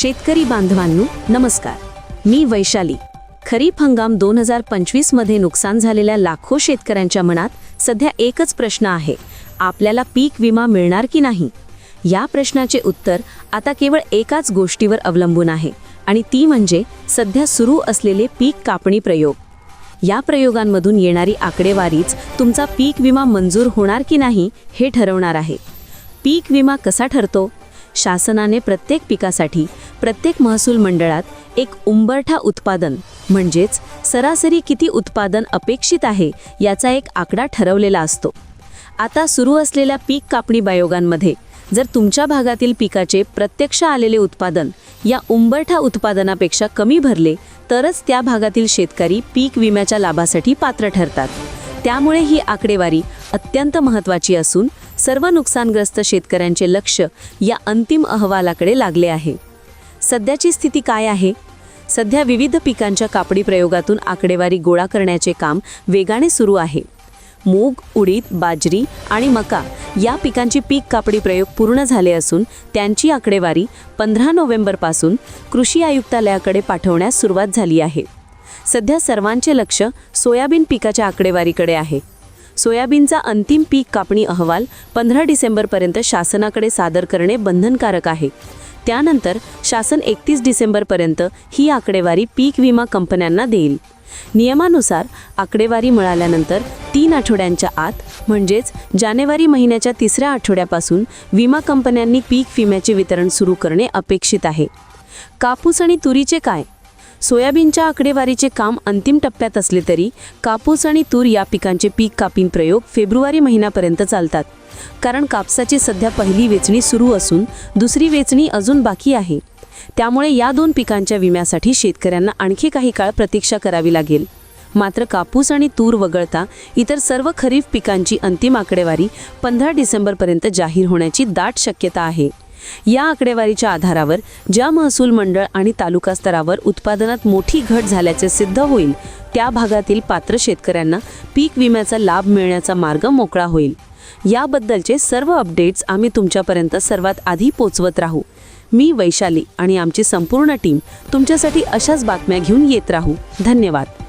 शेतकरी बांधवांनो नमस्कार. मी वैशाली. खरीप हंगाम दोन हजार पंचवीसमध्ये नुकसान झालेल्या लाखो शेतकऱ्यांच्या मनात सध्या एकच प्रश्न आहे. आपल्याला पीक विमा मिळणार की नाही? या प्रश्नाचे उत्तर आता केवळ एकाच गोष्टीवर अवलंबून आहे आणि ती म्हणजे सध्या सुरू असलेले पीक कापणी प्रयोग. या प्रयोगांमधून येणारी आकडेवारीच तुमचा पीक विमा मंजूर होणार की नाही हे ठरवणार आहे. पीक विमा कसा ठरतो? शासनाने प्रत्येक पिकासाठी प्रत्येक महसूल मंडळात एक उंबरठा उत्पादन म्हणजेच सरासरी किती उत्पादन अपेक्षित आहे याचा एक आकडा ठरवलेला असतो. आता सुरू असलेल्या पीक कापणी बायोगांमध्ये जर तुमच्या भागातील पिकाचे प्रत्यक्ष आलेले उत्पादन या उंबरठा उत्पादनापेक्षा कमी भरले तरच त्या भागातील शेतकरी पीक विम्याच्या लाभासाठी पात्र ठरतात. त्यामुळे ही आकडेवारी अत्यंत महत्त्वाची असून सर्व नुकसानग्रस्त शेतकऱ्यांचे लक्ष या अंतिम अहवालाकडे लागले आहे. सध्याची स्थिती काय आहे? सध्या विविध पिकांच्या कापडी प्रयोगातून आकडेवारी गोळा करण्याचे काम वेगाने सुरू आहे. मूग उडीद बाजरी आणि मका या पिकांची पीक कापडी प्रयोग पूर्ण झाले असून त्यांची आकडेवारी पंधरा नोव्हेंबरपासून कृषी आयुक्तालयाकडे पाठवण्यास सुरुवात झाली आहे. सध्या सर्वांचे लक्ष सोयाबीन पिकाच्या आकडेवारीकडे आहे. सोयाबीनचा अंतिम पीक कापणी अहवाल पंधरा डिसेंबरपर्यंत शासनाकडे सादर करणे बंधनकारक आहे. त्यानंतर शासन एकतीस डिसेंबरपर्यंत ही आकडेवारी पीक विमा कंपन्यांना देईल. नियमानुसार आकडेवारी मिळाल्यानंतर तीन आठवड्यांच्या आत म्हणजेच जानेवारी महिन्याच्या तिसऱ्या आठवड्यापासून विमा कंपन्यांनी पीक विम्याचे वितरण सुरू करणे अपेक्षित आहे. कापूस आणि तुरीचे काय? सोयाबीनच्या आकडेवारीचे काम अंतिम टप्प्यात असले तरी कापूस आणि तूर या पिकांचे पीक कापीन प्रयोग फेब्रुवारी महिन्यापर्यंत चालतात. कारण कापसाची सध्या पहिली वेचणी सुरू असून दुसरी वेचणी अजून बाकी आहे. त्यामुळे या दोन पिकांच्या विम्यासाठी शेतकऱ्यांना आणखी काही काळ प्रतीक्षा करावी लागेल. मात्र कापूस आणि तूर वगळता इतर सर्व खरीप पिकांची अंतिम आकडेवारी पंधरा डिसेंबरपर्यंत जाहीर होण्याची दाट शक्यता आहे. या आकडेवारीच्या आधारावर ज्या महसूल मंडळ आणि तालुका स्तरावर उत्पादनात मोठी घट झाल्याचे सिद्ध होईल त्या भागातील पात्र शेतकऱ्यांना पीक विम्याचा लाभ मिळण्याचा मार्ग मोकळा होईल. याबद्दलचे सर्व अपडेट्स आम्ही तुमच्यापर्यंत सर्वात आधी पोचवत राहू. मी वैशाली आणि आमची संपूर्ण टीम तुमच्यासाठी अशाच बातम्या घेऊन येत राहू. धन्यवाद.